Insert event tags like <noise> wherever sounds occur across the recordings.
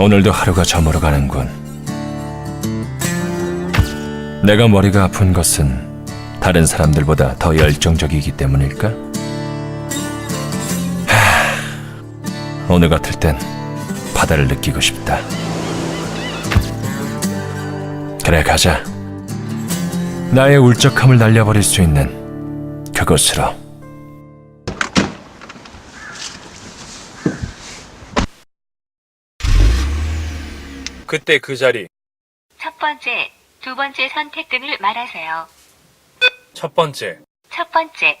오늘도 하루가 저물어 가는군. 내가 머리가 아픈 것은 다른 사람들보다 더 열정적이기 때문일까? 하, 오늘 같을 땐 바다를 느끼고 싶다. 그래 가자. 나의 울적함을 날려버릴 수 있는 그곳으로. 그때 그 자리. 첫 번째, 두 번째 선택 등을 말하세요. 첫 번째. 첫 번째.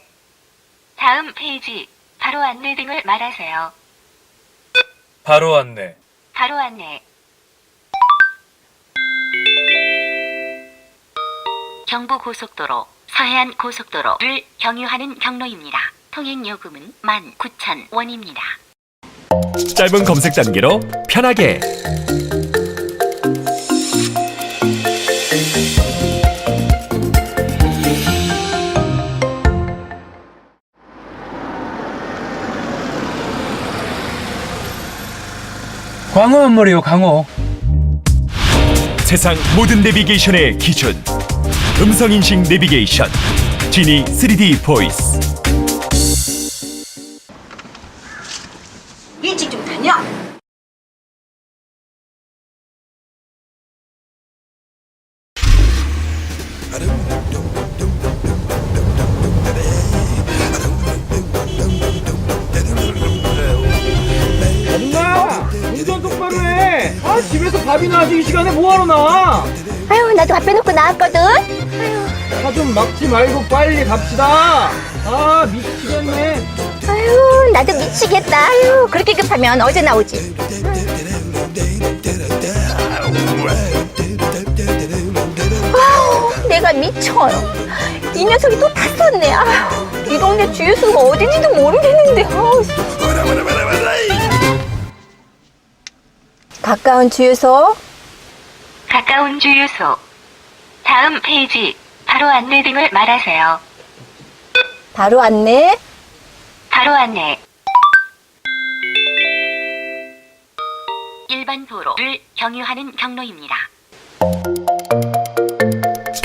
다음 페이지, 바로 안내 등을 말하세요. 바로 안내. 바로 안내. 경부 고속도로, 서해안 고속도로를 경유하는 경로입니다. 통행 요금은 19,000원입니다. 짧은 검색 단계로 편하게 광어 한 마리요, 광어. 세상 모든 내비게이션의 기준. 음성인식 내비게이션. 지니 3D 보이스 엄마! 운전 똑바로 해! 아, 집에서 밥이나 하지 이 시간에 뭐하러 나와? 아유, 나도 밥 빼놓고 나왔거든? 차좀 막지 말고 빨리 갑시다! 아, 미치겠네. 아유, 나도 미치겠다. 아유, 그렇게 급하면 어제 나오지. 미쳐요. 이 녀석이 또다 썼네. 아유, 이 동네 주유소가 어딘지도 모르겠는데. 아우. 가까운 주유소? 가까운 주유소. 다음 페이지, 바로 안내 등을 말하세요. 바로 안내. 바로 안내. 일반 도로를 경유하는 경로입니다.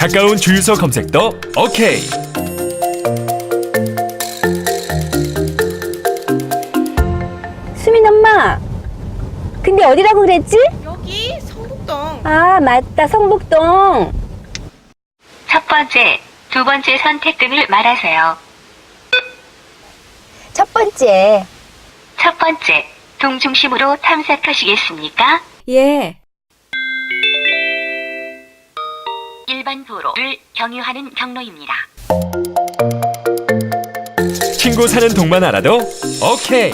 가까운 주유소 검색도 오케이 수민 엄마. 근데 어디라고 그랬지? 여기 성북동. 아, 맞다. 성북동. 첫 번째, 두 번째 선택 등을 말하세요. 첫 번째. 첫 번째, 동중심으로 탐색하시겠습니까? 예. 일반 도로를 경유하는 경로입니다. 친구 사는 동만 알아도 오케이.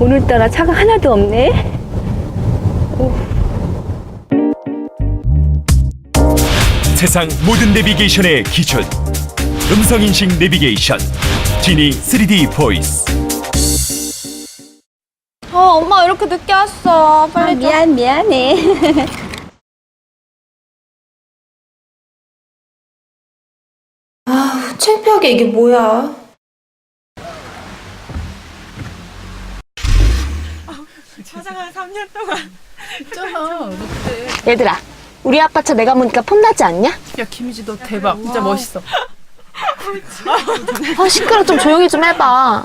오늘따라 차가 하나도 없네. 세상 모든 내비게이션의 기준. 음성인식 내비게이션. 지니 3D 보이스 어, 엄마 이렇게 늦게 왔어. 빨리 아, 미안, 미안해. <laughs> 아, 창피하게 이게 뭐야? 얘들아, 우리 아빠 차 내가 보니까 폼나지 않냐? 야 김희지 너 대박 진짜 멋있어 아, 시끄러 좀 조용히 좀 해봐.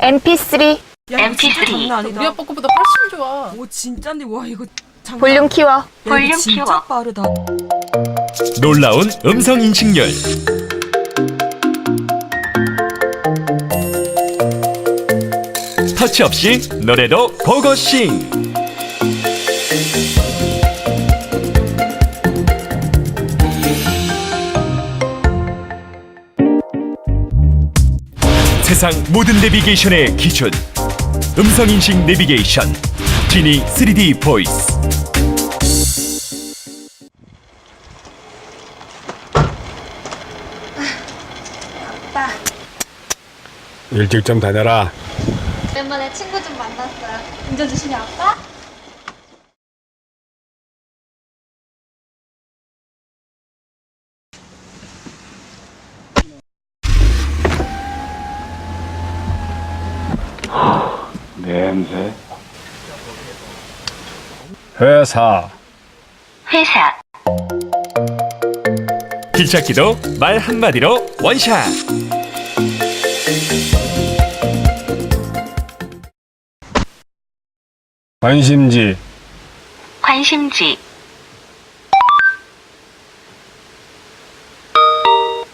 MP3 MP3 우리 아빠 거보다 훨씬 좋아 오 진짠데 와 이거 장난. 볼륨 키워. 야, 이거 볼륨 진짜 키워. 빠르다. 놀라운 음성 인식률 터치 없이 노래도 보고싱 세상 모든 내비게이션의 기준 음성 인식 내비게이션 지니 3D 보이스 일찍 좀 다녀라. 오랜만에 친구 좀 만났어요. 운전 주시니 아빠? 냄새. 회사. 회사, 길찾기도 말 한마디로 원샷 관심지. 관심지.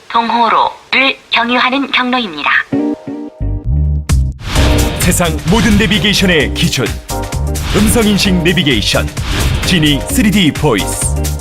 동호로를 경유하는 경로입니다. 세상 모든 내비게이션의 기준. 음성인식 내비게이션. 지니 3D 보이스